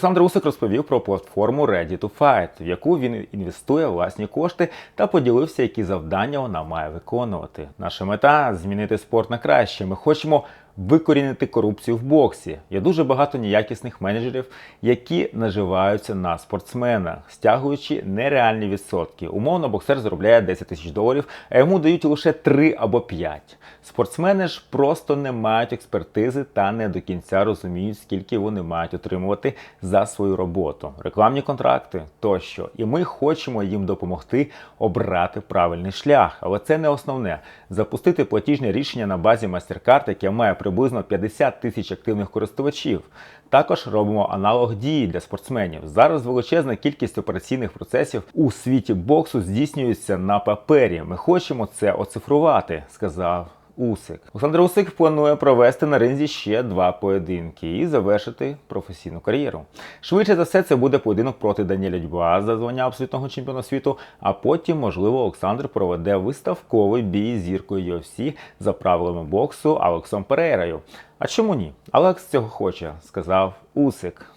Олександр Усик розповів про платформу Ready to Fight, в яку він інвестує власні кошти та поділився, які завдання вона має виконувати. Наша мета змінити спорт на краще. Ми хочемо викорінити корупцію в боксі. Є дуже багато неякісних менеджерів, які наживаються на спортсменах, стягуючи нереальні відсотки. Умовно, боксер заробляє 10 тисяч доларів, а йому дають лише 3 або 5. Спортсмени ж просто не мають експертизи та не до кінця розуміють, скільки вони мають отримувати за свою роботу, рекламні контракти тощо. І ми хочемо їм допомогти обрати правильний шлях. Але це не основне. Запустити платіжне рішення на базі MasterCard, яке має приблизно 50 тисяч активних користувачів. Також робимо аналог дії для спортсменів. Зараз величезна кількість операційних процесів у світі боксу здійснюється на папері. Ми хочемо це оцифрувати, сказав. Усик. Олександр Усик планує провести на ринзі ще два поєдинки і завершити професійну кар'єру. Швидше за все, це буде поєдинок проти Даніеля Дюба за звання абсолютного чемпіона світу. А потім, можливо, Олександр проведе виставковий бій з зіркою UFC за правилами боксу Алексом Перейрою. А чому ні? Алекс цього хоче, сказав Усик.